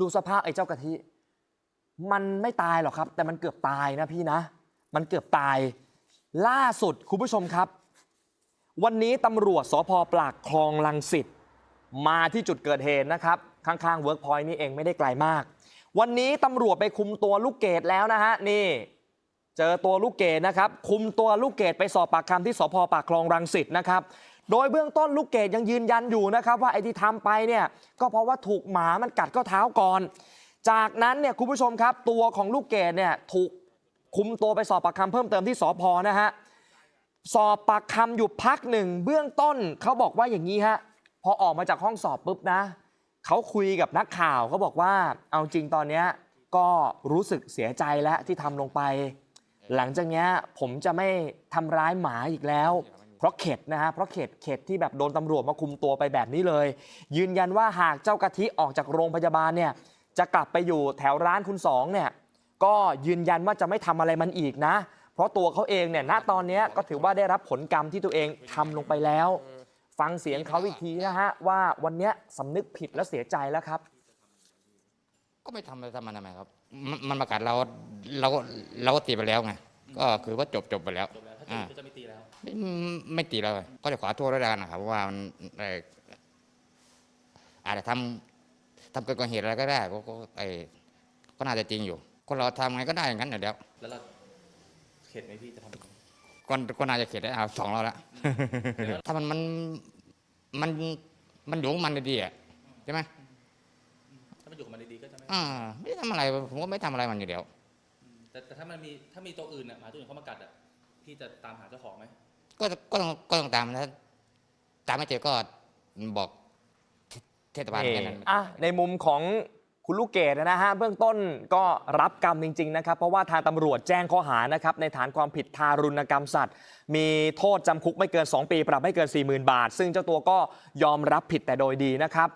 ดูสภาพไอ้เจ้ากะทิ มันไม่ตายหรอกครับ แต่มันเกือบตายนะพี่นะ มันเกือบตาย ล่าสุดคุณผู้ชมครับ วันนี้ตำรวจสพปากคลองลังสิตมาที่จุดเกิดเหตุนะครับ ข้างๆเวิร์กพอยต์นี่เองไม่ได้ไกลมาก วันนี้ตำรวจไปคุมตัวลูกเกดแล้วนะฮะนี่ เจอตัวลูกเกดนะครับ คุมตัวลูกเกดไปสอบปากคำที่สพปากคลองรังสิตนะครับ โดยเบื้องต้นลูกเกดยังยืนยันอยู่นะครับว่าไอ้ที่ทำไปเนี่ยก็เพราะว่าถูกหมามันกัดข้อเท้าก่อน จากนั้นเนี่ยคุณผู้ชมครับ ตัวของลูกเกดเนี่ยถูกคุมตัวไปสอบปากคำเพิ่มเติมที่สพนะฮะสอบปากคำอยู่พักหนึ่งเบื้องต้นเขาบอกว่าอย่างนี้ฮะพอออกมาจากห้องสอบปุ๊บนะเขาคุยกับนักข่าวเขาบอกว่าเอาจริงตอนเนี้ยก็รู้สึกเสียใจแล้วที่ทำลงไป หลังจากเนี้ยผมจะไม่ทำร้ายหมาอีกแล้ว เพราะเข็ดนะฮะเพราะเข็ดเข็ดที่แบบโดนตำรวจมาคุมตัวไปแบบนี้เลย ยืนยันว่าหากเจ้ากะทิออกจากโรงพยาบาลเนี่ยจะกลับไปอยู่แถวร้านคุณสองเนี่ยก็ยืนยันว่าจะไม่ทำอะไรมันอีกนะ เพราะตัวเขาเองเนี่ยณตอนเนี้ยก็ถือว่าได้รับผลกรรมที่ตัวเองทำลงไปแล้ว ฟังเสียงเขาอีกทีนะฮะว่าวันเนี้ยสำนึกผิดและเสียใจแล้วครับ ก็ไม่ทำอะไรทำมันทำไมครับ มันมันประกาศเราเราเราก็ตีไปแล้วไง ก็คือว่าจบจบไปแล้วจบแล้วถ้าอ่าจบก็จะไม่ตีแล้ว ไม่ไม่ตีแล้วก็จะขอโทษด้วยกันนะครับเพราะว่ามันเอ่ออาจจะทำทำเกินกว่าเหตุอะไรก็ได้ก็ก็ไอ้ก็น่าจะจริงอยู่ คนเราทำไงก็ได้อย่างนั้นเดี๋ยวแล้วเราเข็ดไหมพี่จะทำอีกไหมก็ก็น่าจะเข็ดได้เอาสองเราละ ถ้ามันมันมันมันอยู่ของมันดีๆอะใช่ไหมถ้ามันอยู่กับมันดีๆก็จะไม่ อ่าไม่ได้ทำอะไรผมก็ไม่ทำอะไรมันอยู่เดียว แต่แต่ถ้ามันมีถ้ามีตัวอื่นอะหมาตัวอื่นเข้ามากัดอะพี่จะตามหาเจ้าของไหมก็ก็ต้องก็ต้องตามนะตามไม่เจอก็บอกเทเทศบาลแค่นั้นอะในมุมของคุณลูกเกดนะฮะเบื้องต้นก็รับกรรมจริง ๆ นะครับ เพราะว่าทางตำรวจแจ้งข้อหานะครับในฐานความผิดทารุณกรรมสัตว์ มีโทษจำคุกไม่เกิน 2 ปี ปรับไม่เกิน 40,000 บาท ซึ่งเจ้าตัวก็ยอมรับผิดแต่โดยดีนะครับ